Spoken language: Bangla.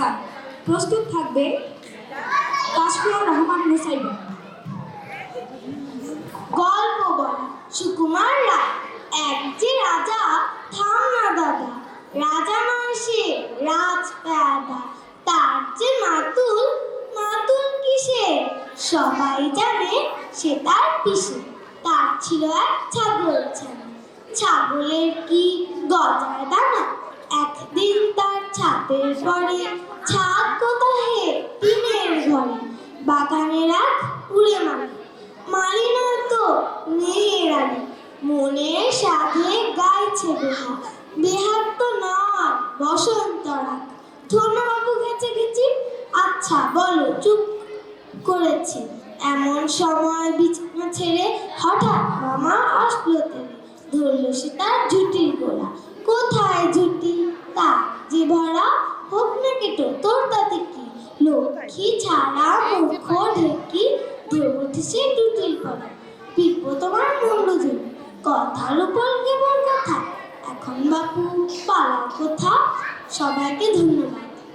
হাসান প্রস্তুত থাকবে তাসফিয়া রহমান মুসাইবা গল্প বলা, সুকুমার রায়, এক যে রাজা, থাম না দাদা, রাজা নয় রাজ পেয়াদা, তার যে মাতুল মাতুল কিসে? সবাই জানে সে তার পিসে, তার ছিল এক ছাগল ছাগলের কি একদিন তার ছাদের পরে ছাদ কোথায় টিনের ঘরে। বাগানের এক উড়ে মারে। মালিনা তো মেহেরানি মনের সাথে গাইছে বেহা বেহার তো নয়, বসন্ত রাত। ধন্যবাবু গেছে গেছি আচ্ছা বলো, চুপ করেছে। এমন সময় বিছানা ছেড়ে হঠাৎ মামা আসলো তেরে ধরলো সে তার জুটির গোড়া। কোথায় জুটি? না কেটো, তোর তাতে কি? লক্ষ্মী ছাড়া মুখ ঢেকি দেবতী সে জুটির পড়া পিপো তোমার দিন কথার উপর কেবল কথা। এখন বাপু পালা কথা? সবাইকে ধন্যবাদ।